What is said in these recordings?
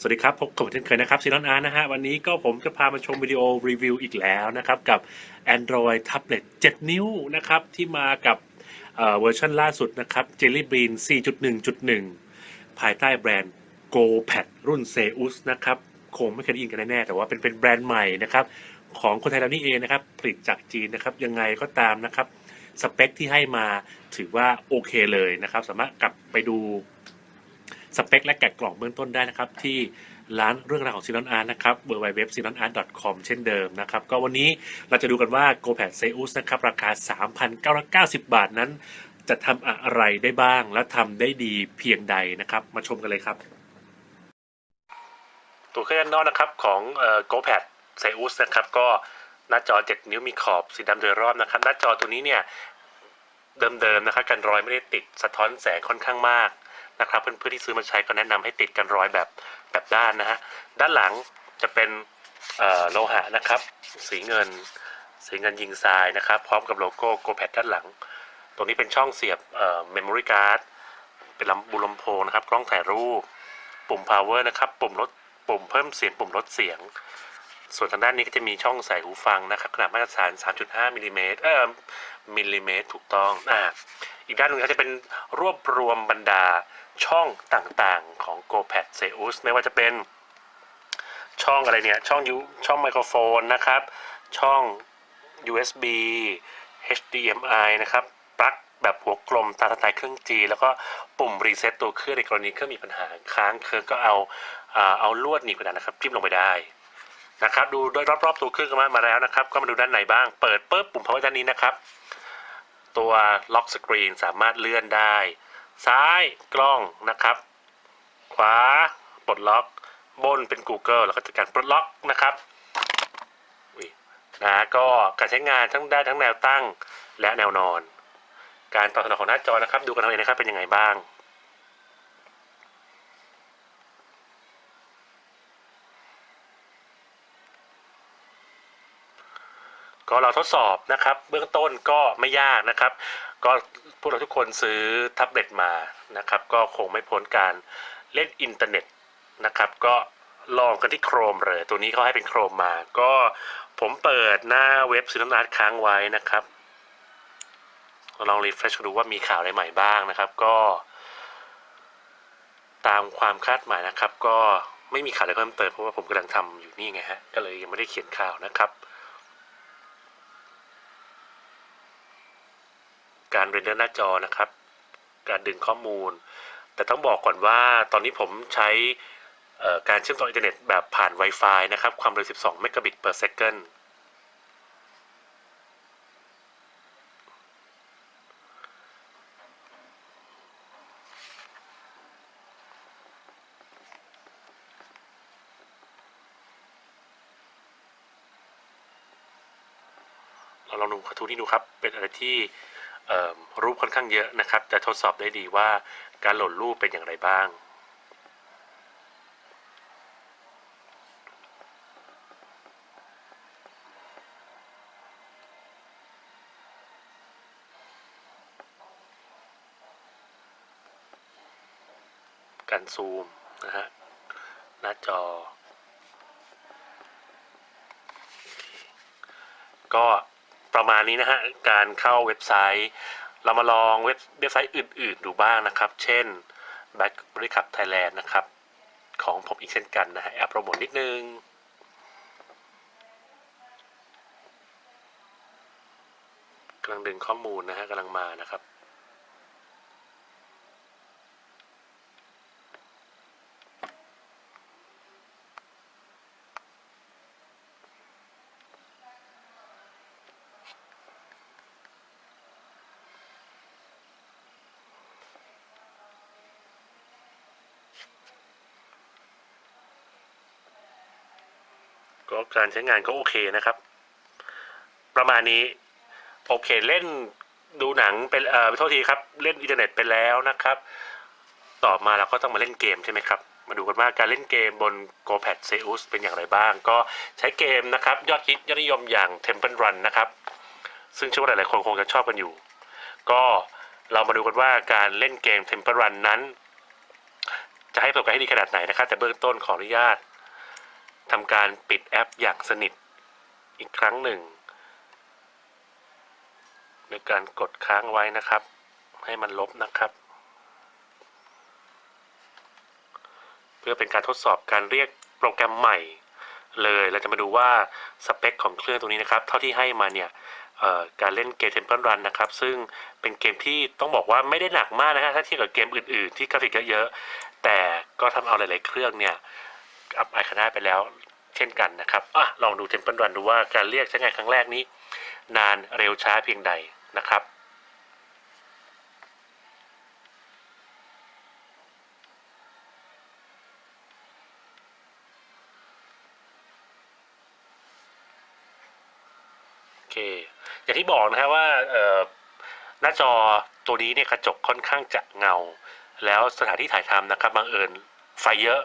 สวัสดีครับพบกับผมเช่นเคยนะครับซีนอนอาร์นะฮะวันนี้ก็ผมจะพามาชมวิดีโอรีวิวอีกแล้วนะครับกับ Android Tablet 7 นิ้วนะครับที่มากับเวอร์ชันล่าสุดนะครับ Jelly Bean 4.1.1 ภายใต้แบรนด์ GoPad รุ่น Zeus นะครับคงไม่เคยได้ยินกันแน่แต่ว่าเป็นเป็นแบรนด์ใหม่นะครับของคนไทยเรานี่เองนะครับผลิตจากจีนนะครับยังไงก็ตามนะครับสเปคที่ให้มาถือว่าโอเคเลยนะครับสามารถกลับไปดู สเปคและแกะกล่องเบื้องต้นได้นะครับ ที่ร้านเรื่องราวของซีนอนอาร์นะครับ w w w s i n o n a r t c o m เช่นเดิมนะครับ ก็วันนี้เราจะดูกันว่า GoPad Zeus นะครับ ราคา 3,990 บาทนั้น จะทำอะไรได้บ้างและทำได้ดีเพียงใดนะครับ มาชมกันเลยครับ ตัวเครื่องด้านนอกนะครับของเอ่อ GoPad Zeus นะครับก็หน้าจอ 7 นิ้วมีขอบสีดำโดยรอบนะครับ หน้าจอตัวนี้เนี่ยเดิมๆนะครับกันรอยไม่ได้ติดสะท้อนแสงค่อนข้างมาก นะครับ เพื่อนๆที่ซื้อมาใช้ก็แนะนำให้ติดกันรอยแบบแบบด้านนะฮะด้านหลังจะเป็นโลหะนะครับ สีเงิน สีเงินยิงทรายนะครับ พร้อมกับโลโก้ GoPad ด้านหลัง ตรงนี้เป็นช่องเสียบเอ่อ memory card เป็นลำบุลำโพงนะครับ กล้องถ่ายรูป ปุ่ม power นะครับ ปุ่มลดปุ่มเพิ่มเสียง ปุ่มลดเสียง ส่วนทางด้านนี้ก็จะมีช่องใส่หูฟังนะครับขนาดมาตรฐาน 3.5มิลลิเมตรเอ่อมิลลิเมตรถูกต้องอ่าอีกด้านหนึ่งก็จะเป็นรวบรวมบรรดาช่องต่างๆของ GoPad Zeus ไม่ว่าจะเป็นช่องอะไรเนี่ย ช่องยูช่องไมโครโฟนนะครับ ช่อง USB HDMI นะครับ ปลั๊กแบบหัวกลมตามสไตล์เครื่อง G แล้วก็ปุ่มรีเซ็ตตัวเครื่องในกรณีเครื่องมีปัญหาค้างเครื่องก็เอาเอาลวดหนีบกระดาษนะครับจิ้มลงไปได้ นะครับดูโดยรอบๆตัวเครื่องกันมามาแล้วนะครับ ก็มาดูด้านในบ้าง เปิดปุ๊บปุ่ม power ด้านนี้นะครับ ตัวล็อกสกรีนสามารถเลื่อนได้ ซ้ายกล้องนะครับ ขวาปลดล็อก บนเป็น Google แล้วก็จัดการปลดล็อกนะครับนะก็การใช้งานทั้งได้ทั้งแนวตั้งและแนวนอน การตอบสนองของหน้าจอนะครับ ดูกันเอาเองนะครับเป็นยังไงบ้าง ก็เราทดสอบนะครับ เบื้องต้นก็ไม่ยากนะครับ ก็พวกเราทุกคนซื้อแท็บเล็ตมานะครับ ก็คงไม่พ้นการเล่นอินเทอร์เน็ตนะครับ ก็ลองกันที่โครมเลย ตัวนี้เขาให้เป็นโครมมา ก็ผมเปิดหน้าเว็บซีนนาร์ค้างไว้นะครับลองรีเฟรชดูว่ามีข่าวอะไรใหม่บ้างนะครับ ก็ ตามความคาดหมายนะครับ ก็ไม่มีข่าวอะไรเพิ่มเติมเพราะว่าผมกำลังทำอยู่นี่ไงฮะก็เลยยังไม่ได้เขียนข่าวนะครับ การ เรนเดอร์หน้าจอนะครับ การดึงข้อมูล แต่ต้องบอกก่อนว่าตอนนี้ผมใช้การเชื่อมต่ออินเทอร์เน็ตแบบผ่าน Wi-Fi นะครับ ความเร็ว 12 เมกะบิต per second เราลองดูกระทู้นี้ดูครับ เป็นอะไรที่ รูปค่อนข้างเยอะนะครับ จะทดสอบได้ดีว่าการโหลดรูปเป็นอย่างไรบ้าง การซูมนะฮะหน้าจอ ก็ ประมาณนี้นะฮะการเข้าเว็บไซต์ เรามาลองเว็บเว็บไซต์อื่น ๆ ดูบ้างนะครับ เช่น Back b r i c Cup Thailand นะครับ ของผมอีกเช่นกันนะฮะแอบโปรโมทนิดนึงกำลังดึงข้อมูลนะฮะกำลังมานะครับ ก็การใช้งานก็โอเคนะครับ ประมาณนี้ โอเคเล่นดูหนังเป็นเอ่อโทษทีครับ เล่นอินเทอร์เน็ตไปแล้วนะครับ ต่อมาเราก็ต้องมาเล่นเกมใช่ไหมครับ มาดูกันว่าการเล่นเกมบน GoPad Zeus เป็นอย่างไรบ้าง ก็ใช้เกมนะครับ ยอดฮิตยอดนิยมอย่าง Temple Run นะครับ ซึ่งเชื่อว่าหลายๆคนคงจะชอบกันอยู่ ก็เรามาดูกันว่าการเล่นเกม Temple Run นั้น จะให้ประสบการณ์ให้ดีขนาดไหนนะครับ แต่เบื้องต้นขออนุญาต ทำการปิดแอปอย่างสนิทอีกครั้งหนึ่งโดยการกดค้างไว้นะครับ ให้มันลบนะครับ เพื่อเป็นการทดสอบการเรียกโปรแกรมใหม่ เลยเราจะมาดูว่าสเปคของเครื่องตัวนี้นะครับ เท่าที่ให้มาเนี่ยการเล่นเกม Temple Run นะครับ ซึ่งเป็นเกมที่ต้องบอกว่าไม่ได้หนักมากนะฮะถ้าเทียบกับเกมอื่นๆ ที่กราฟิกเยอะๆแต่ก็ทำเอาหลายๆเครื่องเนี่ย อัพไอคาน่าไปแล้วเช่นกันนะครับอะลองดู Temple Run ดูว่าการเรียกใช้งานครั้งแรกนี้ นานเร็วช้าเพียงใดนะครับโอเคอย่างที่บอกนะฮะว่าหน้าจอตัวนี้เนี่ยกระจกค่อนข้างจะเงา แล้วสถานที่ถ่ายทำนะครับบังเอิญไฟเยอะ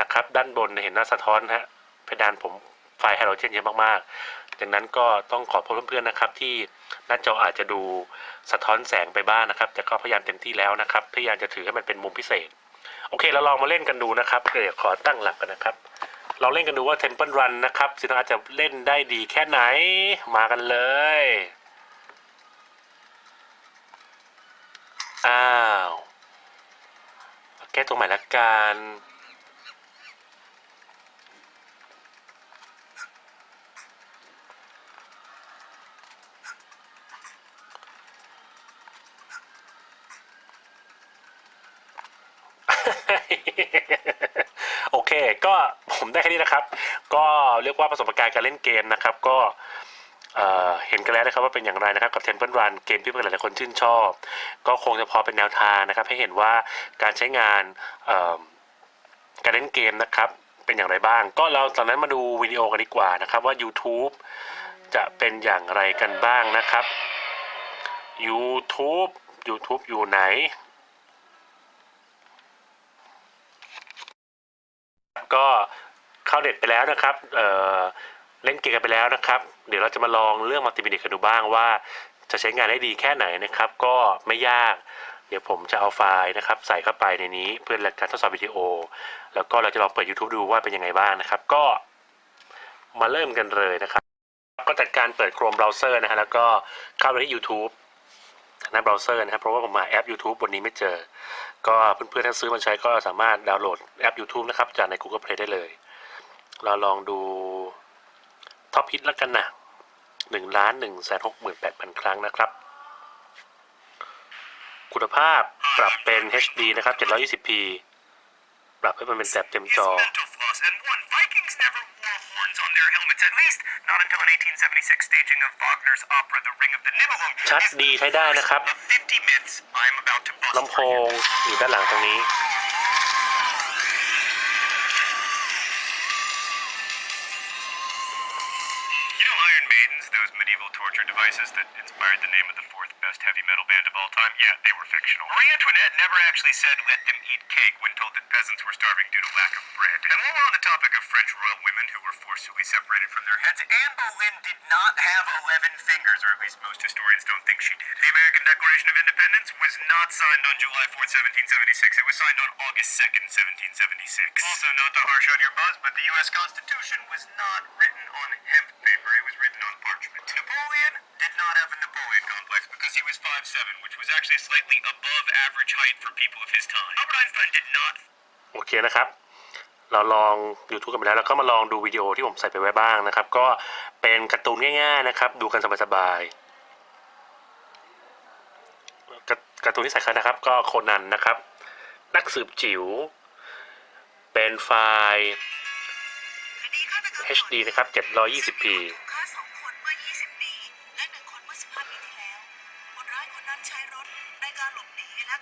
นะครับ ด้านบนเห็นหน้าสะท้อนฮะเพดานผมไฟไฮโดรเจนเยอะมากๆดังนั้นก็ต้องขอโทษเพื่อนๆนะครับ ที่หน้าจออาจจะดูสะท้อนแสงไปบ้างนะครับ แต่ก็พยายามเต็มที่แล้วนะครับพยายามจะถือให้มันเป็นมุมพิเศษ โอเคเราลองมาเล่นกันดูนะครับเดี๋ยวขอตั้งหลักกันนะครับลองเล่นกันดูว่า Temple Run นะครับซินอาจจะเล่นได้ดีแค่ไหนมากันเลย อ้าว แก้ตัวใหม่ละกัน โอเค ก็ผมได้แค่นี้นะครับ ก็เรียกว่าประสบการณ์การเล่นเกมนะครับ ก็เเห็นกันแล้วนะครับว่าเป็นอย่างไรนะครับกับ Temple Run เกมที่เพื่อนหลายๆคนชื่นชอบ ก็คงจะพอเป็นแนวทางนะครับ ให้เห็นว่าการใช้งานการเล่นเกมนะครับ เป็นอย่างไรบ้าง ก็เราตอนนั้นมาดูวิดีโอกันดีกว่านะครับว่า YouTube จะเป็นอย่างไรกันบ้างนะครับ YouTube YouTube อยู่ไหน ก็เข้าเน็ตไปแล้วนะครับเเล่นเกมกันไปแล้วนะครับ เดี๋ยวเราจะมาลองเรื่องมัลติมีเดียกันดูบ้างว่า จะใช้งานได้ดีแค่ไหนนะครับ ก็ไม่ยาก เดี๋ยวผมจะเอาไฟล์นะครับ ใส่เข้าไปในนี้เพื่อการทดสอบวิดีโอ แล้วก็เราจะลองเปิด YouTube ดูว่าเป็นยังไงบ้างนะครับ ก็มาเริ่มกันเลยนะครับ ก็จัดการเปิด Chrome Browser นะฮะแล้วก็เข้าไปที่ YouTube หน้าเบราว์เซอร์นะครับเพราะว่าผมมาแอป YouTube บนนี้ไม่เจอ ก็เพื่อนๆถ้าซื้อมาใช้ก็สามารถดาวน์โหลดแอป YouTube นะครับจากใน Google Play ได้เลย เราลองดูท็อปฮิตแล้วกันนะหนึ่งล้านหนึ่งแสนหกหมื่นแปดพันครั้งนะครับ คุณภาพปรับเป็น HD นะครับ 720p ปรับให้มันเป็นแสบเต็มจอ His mental flaws, and one, Vikings never wore horns on their helmets, at least not until an 1876 staging of Wagner's opera The Ring of the Nibelung. ชัด is ดีใช้ได้นะครับ of 50 myths I'm about to bust ลำโพ for you. งอยู่ด้านหลังตรงนี้ Those medieval torture devices that inspired the name of the fourth best heavy metal band of all time? Yeah, they were fictional. Marie Antoinette never actually said let them eat cake when told that peasants were starving due to lack of bread. And while we're on the topic of French royal women who were forcibly separated from their heads, Anne Boleyn did not have 11 fingers, or at least most historians don't think she did. The American Declaration of Independence was not signed on July 4th, 1776. It was signed on August 2nd, 1776. Also, not to harsh on your buzz, but the U.S. Constitution was not written on hemp paper. It was written on parchment. Napoleon did not have a Napoleon complex because he was 5'7", which was actually slightly above average height for people of his time. Albert Einstein did not โอเคนะครับ เราลอง YouTube กันไปแล้ว แล้วก็มาลองดูวิดีโอที่ผมใส่ไปไว้บ้างนะครับ ก็เป็นการ์ตูนง่ายๆนะครับ ดูกันสบายๆการการ์ตูนที่ใส่กันนะครับ ก็โคนันนะครับ นักสืบจิ๋ว เป็นไฟล์ HD นะครับ 720p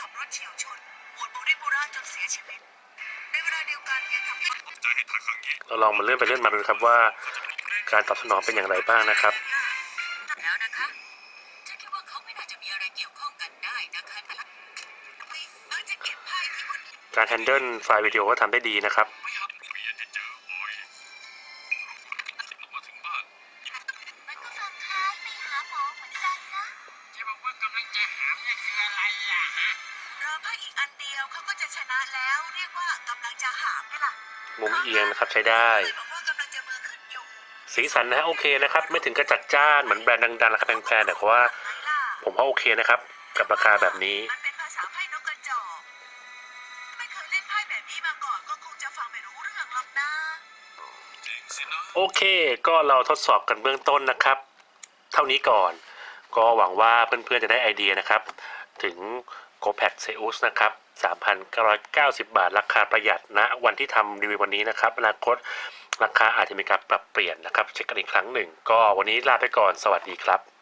ขับรถเฉียวชนหมวดบุริบุราจนเสียชีวิต ในเวลาเดียวกันยังทำให้เราลองมาเลื่อนไปเลื่อนมาดูนะครับว่า การตอบสนองเป็นอย่างไรบ้างนะครับ แล้วนะคะฉันคิดว่าเขาไม่น่าจะมีอะไรเกี่ยวข้องกันได้นะคะแต่เออจะเก็บไพ่ที่คนการแฮนเดิลไฟล์วิดีโอก็ทำได้ดีนะครับ นะครับใช้ได้เลยบอกว่ากำลังจะมือขึ้นอยู่สีสันนะฮะโอเคนะครับ ไม่ถึงกระจัดจ้านเหมือนแบรนด์ดังๆราคาแพงๆแต่ว่า ผมว่าโอเคนะครับ กับราคาแบบนี้มันเป็นภาษาไพ่นกกระจอกไม่เคยเล่นไพ่แบบนี้มาก่อนก็คงจะฟังไม่รู้เรื่องหรอกนะโอเค ก็เราทดสอบกันเบื้องต้นนะครับ เท่านี้ก่อน ก็หวังว่าเพื่อนๆจะได้ไอเดียนะครับ ถึง g o p a c Zeus นะครับ 3,990 บาท ราคาประหยัดนะ วันที่ทำรีวิววันนี้นะครับอนาคตราคาอาจจะมีการปรับเปลี่ยนนะครับ เช็คกันอีกครั้งหนึ่ง ก็วันนี้ลาไปก่อนสวัสดีครับ